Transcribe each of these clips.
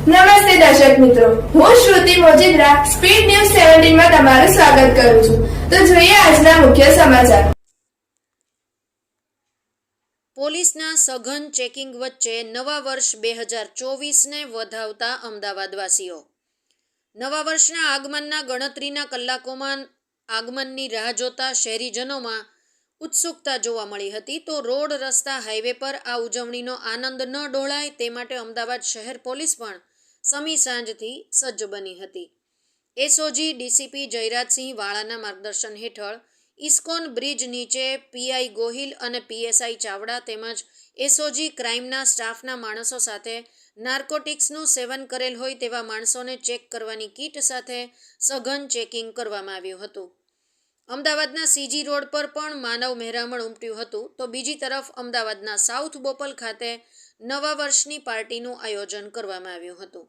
નમસ્તે દર્શક મિત્રો. હું શ્રુતિ મોજીદ્રા, સ્પીડ ન્યૂઝ સેવન્ટીનમાં તમારું સ્વાગત કરું છું. તો જોઈએ આજના મુખ્ય સમાચાર. પોલીસના સઘન ચેકિંગ વચ્ચે નવા વર્ષ બે હજાર ચોવીસને વધાવતા અમદાવાદવાસીઓ. નવા વર્ષના આગમનના ગણતરીના કલાકોમાં આગમનની રાહ જોતા શહેરીજનોમાં ઉત્સુકતા જોવા મળી હતી તો રોડ, રસ્તા, હાઈવે પર આ ઉજવણીનો આનંદ ન ડોળાય તે માટે અમદાવાદ શહેર પોલીસ પણ સમી સાંજથી સજ્જ બની હતી. એસઓજી ડીસીપી જયરાજસિંહ વાળાના માર્ગદર્શન હેઠળ ઇસ્કોન બ્રિજ નીચે પીઆઈ ગોહિલ અને પીએસઆઈ ચાવડા તેમજ એસઓજી ક્રાઇમના સ્ટાફના માણસો સાથે નાર્કોટિક્સનું સેવન કરેલ હોય તેવા માણસોને ચેક કરવાની કીટ સાથે સઘન ચેકિંગ કરવામાં આવ્યું હતું. અમદાવાદના સીજી રોડ પર પણ માનવ મહેરામણ ઉમટ્યું હતું. તો બીજી તરફ અમદાવાદના સાઉથ બોપલ ખાતે નવા વર્ષની પાર્ટીનું આયોજન કરવામાં આવ્યું હતું.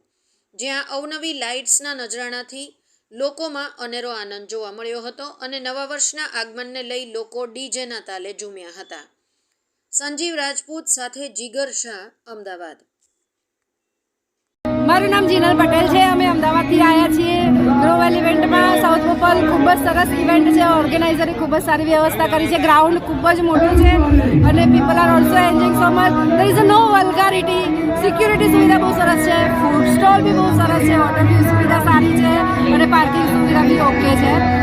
જ્યાં અવનવી લાઇટ્સના નજરાણાથી લોકોમાં અનેરો આનંદ જોવા મળ્યો હતો અને નવા વર્ષના આગમનને લઈ લોકો ડીજેના તાલે ઝૂમ્યા હતા. સંજીવ રાજપૂત સાથે જીગર શાહ, અમદાવાદ. મારું નામ જીનલ પટેલ છે. અમે અમદાવાદથી આવ્યા છીએ. બોપલ ખૂબ જ સરસ ઇવેન્ટ છે. ઓર્ગેનાઇઝરે ખૂબ જ સારી વ્યવસ્થા કરી છે. ગ્રાઉન્ડ ખૂબ જ મોટું છે. અને people are also enjoying so much there is no vulgarity security સુવિધા બહુ સરસ છે. ફૂડ સ્ટોલ બી બહુ સરસ છે. હોટલની સુવિધા સારી છે. અને પાર્કિંગ સુવિધા બી ઓકે છે.